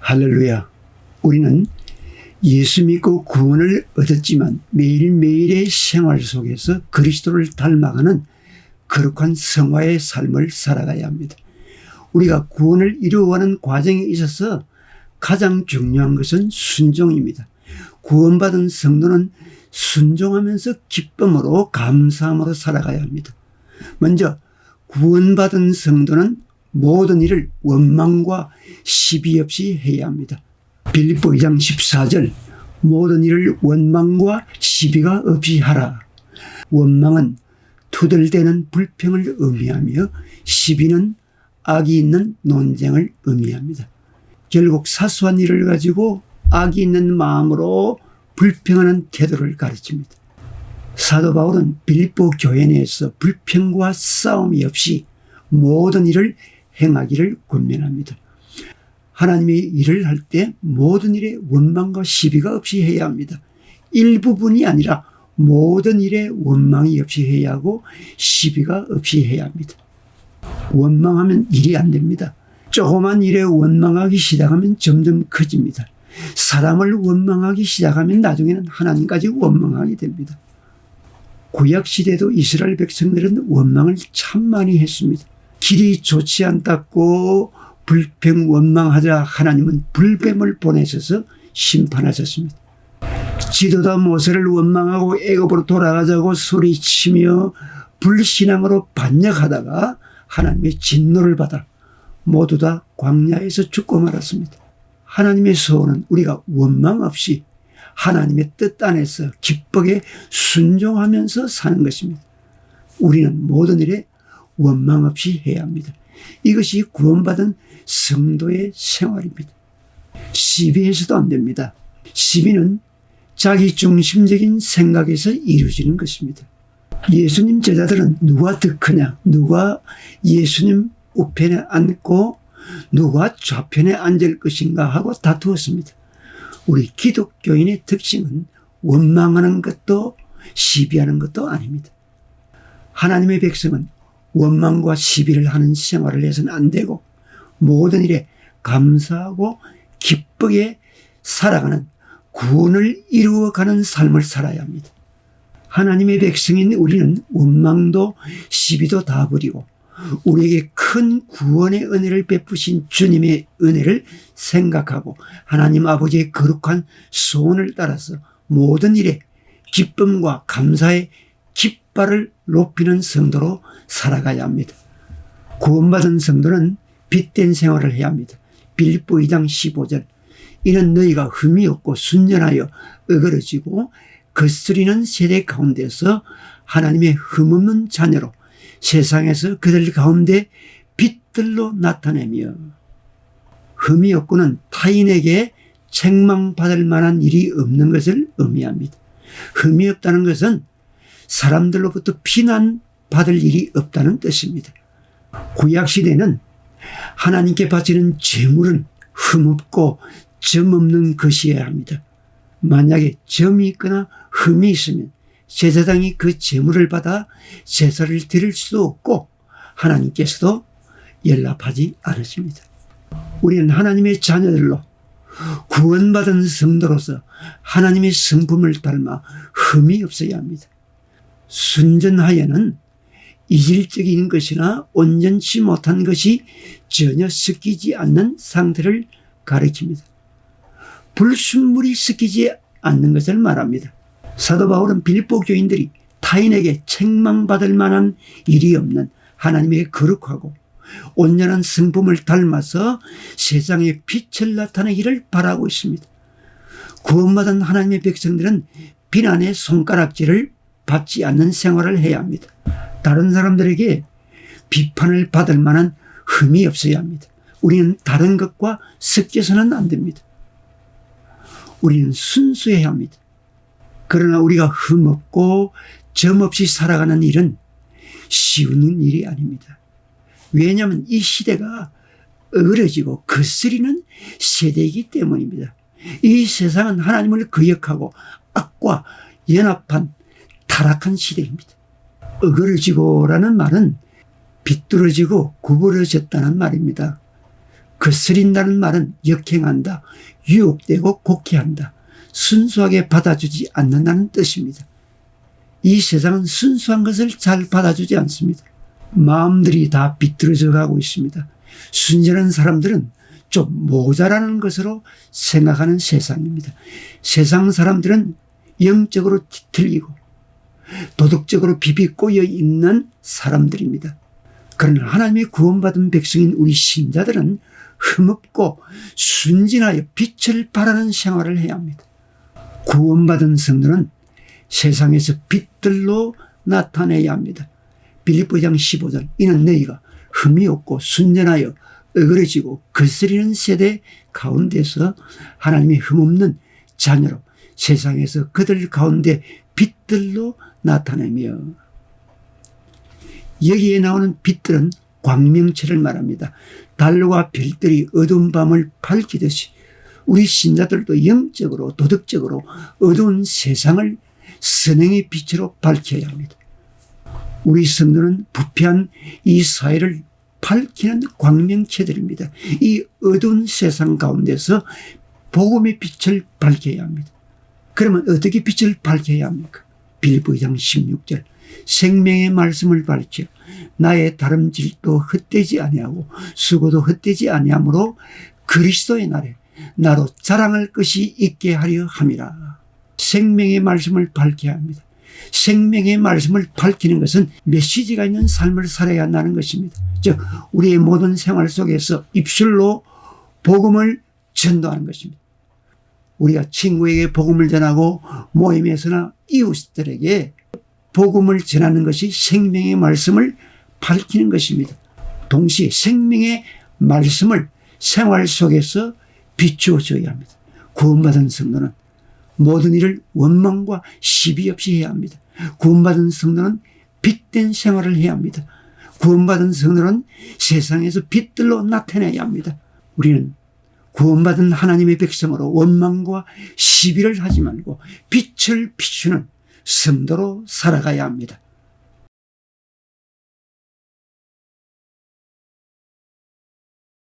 할렐루야. 우리는 예수 믿고 구원을 얻었지만 매일매일의 생활 속에서 그리스도를 닮아가는 거룩한 성화의 삶을 살아가야 합니다. 우리가 구원을 이루어가는 과정에 있어서 가장 중요한 것은 순종입니다. 구원받은 성도는 순종하면서 기쁨으로 감사함으로 살아가야 합니다. 먼저 구원받은 성도는 모든 일을 원망과 시비 없이 해야 합니다. 빌립보 2장 14절 모든 일을 원망과 시비가 없이 하라. 원망은 투덜대는 불평을 의미하며 시비는 악이 있는 논쟁을 의미합니다. 결국 사소한 일을 가지고 악이 있는 마음으로 불평하는 태도를 가르칩니다. 사도 바울은 빌립보 교회 내에서 불평과 싸움이 없이 모든 일을 행하기를 권면합니다. 하나님의 일을 할 때 모든 일에 원망과 시비가 없이 해야 합니다. 일부분이 아니라 모든 일에 원망이 없이 해야 하고 시비가 없이 해야 합니다. 원망하면 일이 안 됩니다. 조그만 일에 원망하기 시작하면 점점 커집니다. 사람을 원망하기 시작하면 나중에는 하나님까지 원망하게 됩니다. 구약 시대도 이스라엘 백성들은 원망을 참 많이 했습니다. 길이 좋지 않다고 불평 원망하자 하나님은 불뱀을 보내셔서 심판하셨습니다. 지도자 모세를 원망하고 애굽으로 돌아가자고 소리치며 불신앙으로 반역하다가 하나님의 진노를 받아 모두 다 광야에서 죽고 말았습니다. 하나님의 소원은 우리가 원망 없이 하나님의 뜻 안에서 기쁘게 순종하면서 사는 것입니다. 우리는 모든 일에 원망 없이 해야 합니다. 이것이 구원받은 성도의 생활입니다. 시비해서도 안 됩니다. 시비는 자기 중심적인 생각에서 이루어지는 것입니다. 예수님 제자들은 누가 더 크냐, 누가 예수님 우편에 앉고 누가 좌편에 앉을 것인가 하고 다투었습니다. 우리 기독교인의 특징은 원망하는 것도 시비하는 것도 아닙니다. 하나님의 백성은 원망과 시비를 하는 생활을 해서는 안 되고 모든 일에 감사하고 기쁘게 살아가는 구원을 이루어가는 삶을 살아야 합니다. 하나님의 백성인 우리는 원망도 시비도 다 버리고 우리에게 큰 구원의 은혜를 베푸신 주님의 은혜를 생각하고 하나님 아버지의 거룩한 소원을 따라서 모든 일에 기쁨과 감사의 깃발을 높이는 성도로 살아가야 합니다. 구원받은 성도는 빛된 생활을 해야 합니다. 빌립보 2장 15절 이는 너희가 흠이 없고 순전하여 어그러지고 거스리는 세대 가운데서 하나님의 흠없는 자녀로 세상에서 그들 가운데 빛들로 나타내며 흠이 없고는 타인에게 책망받을 만한 일이 없는 것을 의미합니다. 흠이 없다는 것은 사람들로부터 비난받을 일이 없다는 뜻입니다. 구약시대는 하나님께 바치는 제물은 흠없고 점 없는 것이어야 합니다. 만약에 점이 있거나 흠이 있으면 제사장이 그 제물을 받아 제사를 드릴 수도 없고 하나님께서도 연락하지 않으십니다. 우리는 하나님의 자녀들로 구원받은 성도로서 하나님의 성품을 닮아 흠이 없어야 합니다. 순전하여는 이질적인 것이나 온전치 못한 것이 전혀 섞이지 않는 상태를 가리킵니다. 불순물이 섞이지 않는 것을 말합니다. 사도 바울은 빌립보 교인들이 타인에게 책망받을 만한 일이 없는 하나님의 거룩하고 온전한 성품을 닮아서 세상에 빛을 나타내기를 바라고 있습니다. 구원받은 하나님의 백성들은 비난의 손가락질을 받지 않는 생활을 해야 합니다. 다른 사람들에게 비판을 받을 만한 흠이 없어야 합니다. 우리는 다른 것과 섞여서는 안 됩니다. 우리는 순수해야 합니다. 그러나 우리가 흠없고 점없이 살아가는 일은 쉬운 일이 아닙니다. 왜냐하면 이 시대가 어그러지고 거스리는 세대이기 때문입니다. 이 세상은 하나님을 거역하고 악과 연합한 타락한 시대입니다. 어그러지고라는 말은 비뚤어지고 구부러졌다는 말입니다. 거스린다는 말은 역행한다, 유혹되고 곡해한다, 순수하게 받아주지 않는다는 뜻입니다. 이 세상은 순수한 것을 잘 받아주지 않습니다. 마음들이 다 비뚤어져 가고 있습니다. 순전한 사람들은 좀 모자라는 것으로 생각하는 세상입니다. 세상 사람들은 영적으로 뒤틀리고 도덕적으로 비비꼬여 있는 사람들입니다. 그러나 하나님의 구원받은 백성인 우리 신자들은 흠없고 순진하여 빛을 발하는 생활을 해야 합니다. 구원받은 성도는 세상에서 빛들로 나타내야 합니다. 빌립보 장 15절 이는 너희가 흠이 없고 순전하여 어그러지고 거스리는 세대 가운데서 하나님의 흠없는 자녀로 세상에서 그들 가운데 빛들로 나타내며 여기에 나오는 빛들은 광명체를 말합니다. 달과 별들이 어두운 밤을 밝히듯이 우리 신자들도 영적으로 도덕적으로 어두운 세상을 선행의 빛으로 밝혀야 합니다. 우리 성도는 부패한 이 사회를 밝히는 광명체들입니다. 이 어두운 세상 가운데서 복음의 빛을 밝혀야 합니다. 그러면 어떻게 빛을 밝혀야 합니까? 빌보 2장 16절 생명의 말씀을 밝혀 나의 다름질도 헛되지 아니하고 수고도 헛되지 아니하므로 그리스도의 날에 나로 자랑할 것이 있게 하려 함이라. 생명의 말씀을 밝혀야 합니다. 생명의 말씀을 밝히는 것은 메시지가 있는 삶을 살아야 한다는 것입니다. 즉 우리의 모든 생활 속에서 입술로 복음을 전도하는 것입니다. 우리가 친구에게 복음을 전하고 모임에서나 이웃들에게 복음을 전하는 것이 생명의 말씀을 밝히는 것입니다. 동시에 생명의 말씀을 생활 속에서 비추어 줘야 합니다. 구원받은 성도는 모든 일을 원망과 시비 없이 해야 합니다. 구원받은 성도는 빛된 생활을 해야 합니다. 구원받은 성도는 세상에서 빛들로 나타내야 합니다. 우리는 구원받은 하나님의 백성으로 원망과 시비를 하지 말고 빛을 비추는 성도로 살아가야 합니다.